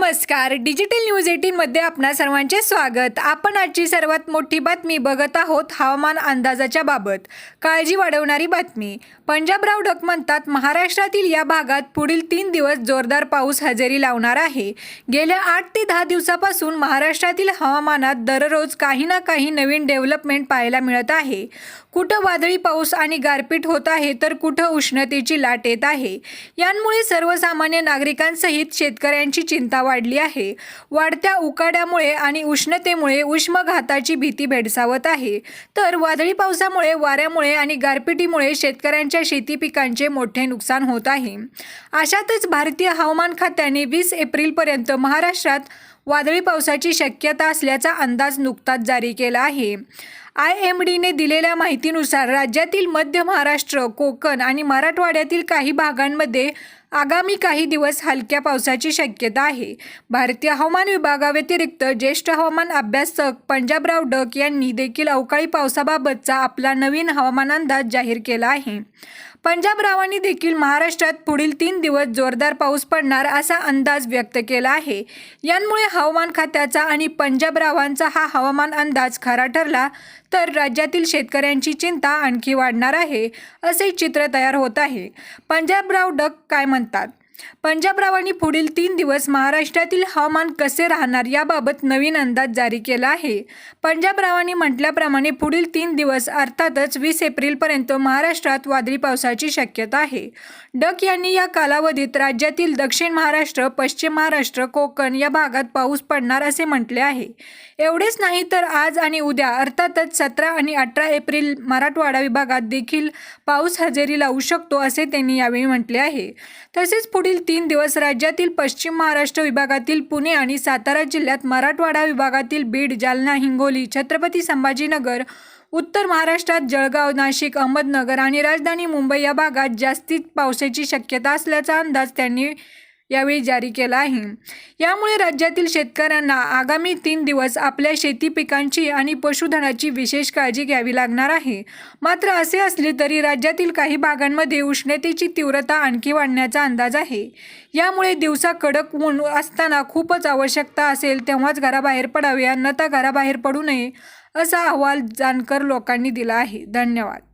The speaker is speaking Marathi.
नमस्कार. डिजिटल न्यूज एटीनमध्ये आपणा सर्वांचे स्वागत. आपण आजची सर्वात मोठी बातमी बघत आहोत हवामान अंदाजाच्या बाबत. काळजी वाढवणारी बातमी. पंजाबराव डक म्हणतात महाराष्ट्रातील या भागात पुढील तीन दिवस जोरदार पाऊस हजेरी लावणार आहे. गेल्या आठ ते दहा दिवसापासून महाराष्ट्रातील हवामानात दररोज काही ना काही नवीन डेव्हलपमेंट पाहायला मिळत आहे. कुठं वादळी पाऊस आणि गारपीट होत आहे तर कुठं उष्णतेची लाट येत आहे. यांमुळे सर्वसामान्य नागरिकांसहित शेतकऱ्यांची चिंता वाढली आहे. वाढत्या उकाड्यामुळे आणि उष्णतेमुळे उष्मघाताची भीती भेडसावत आहे. तर वादळी पावसामुळे वाऱ्यामुळे आणि गारपिटीमुळे शेतकऱ्यांच्या शेती पिकांचे मोठे नुकसान होत आहे. अशातच भारतीय हवामान खात्याने वीस एप्रिलपर्यंत महाराष्ट्रात वादळी पावसाची शक्यता असल्याचा अंदाज नुकताच जारी केला आहे. आय एम डीने दिलेल्या माहितीनुसार राज्यातील मध्य महाराष्ट्र कोकण आणि मराठवाड्यातील काही भागांमध्ये आगामी काही दिवस हलक्या पावसाची शक्यता आहे. भारतीय हवामान विभागाव्यतिरिक्त ज्येष्ठ हवामान अभ्यासक पंजाबराव डक यांनी देखील अवकाळी पावसाबाबतचा आपला नवीन हवामान अंदाज जाहीर केला आहे. पंजाबरावांनी देखील महाराष्ट्रात पुढील तीन दिवस जोरदार पाऊस पडणार असा अंदाज व्यक्त केला आहे. यांमुळे हवामान खात्याचा आणि पंजाबरावांचा हा हवामान अंदाज खरा ठरला तर राज्यातील शेतकऱ्यांची चिंता आणखी वाढणार आहे असे चित्र तयार होत आहे. पंजाबराव डक काय म्हणतात? पंजाबरावांनी पुढील तीन दिवस महाराष्ट्रातील हवामान कसे राहणार याबाबत नवीन अंदाज जारी केला आहे. पंजाबरावांनी म्हटल्याप्रमाणे पुढील तीन दिवस अर्थातच वीस एप्रिलपर्यंत महाराष्ट्रात वादळी पावसाची शक्यता आहे. डक यांनी या कालावधीत राज्यातील दक्षिण महाराष्ट्र पश्चिम महाराष्ट्र कोकण या भागात पाऊस पडणार असे म्हटले आहे. एवढेच नाही तर आज आणि उद्या अर्थातच सतरा आणि अठरा एप्रिल मराठवाडा विभागात देखील पाऊस हजेरी लावू शकतो असे त्यांनी यावेळी म्हटले आहे. तसेच पुढील तीन दिवस राज्यातील पश्चिम महाराष्ट्र विभागातील पुणे आणि सातारा जिल्ह्यात मराठवाडा विभागातील बीड जालना हिंगोली छत्रपती संभाजीनगर उत्तर महाराष्ट्रात जळगाव नाशिक अहमदनगर आणि राजधानी मुंबई या भागात जास्तीत पावसाची शक्यता असल्याचा अंदाज त्यांनी यावेळी जारी केला आहे. यामुळे राज्यातील शेतकऱ्यांना आगामी तीन दिवस आपल्या शेती पिकांची आणि पशुधनाची विशेष काळजी घ्यावी लागणार आहे. मात्र असे असले तरी राज्यातील काही भागांमध्ये उष्णतेची तीव्रता आणखी वाढण्याचा अंदाज आहे. यामुळे दिवसा कडक ऊन असताना खूपच आवश्यकता असेल तेव्हाच घराबाहेर पडावे अन्यथा घराबाहेर पडू नये असा अहवाल जानकर लोकांनी दिला आहे. धन्यवाद.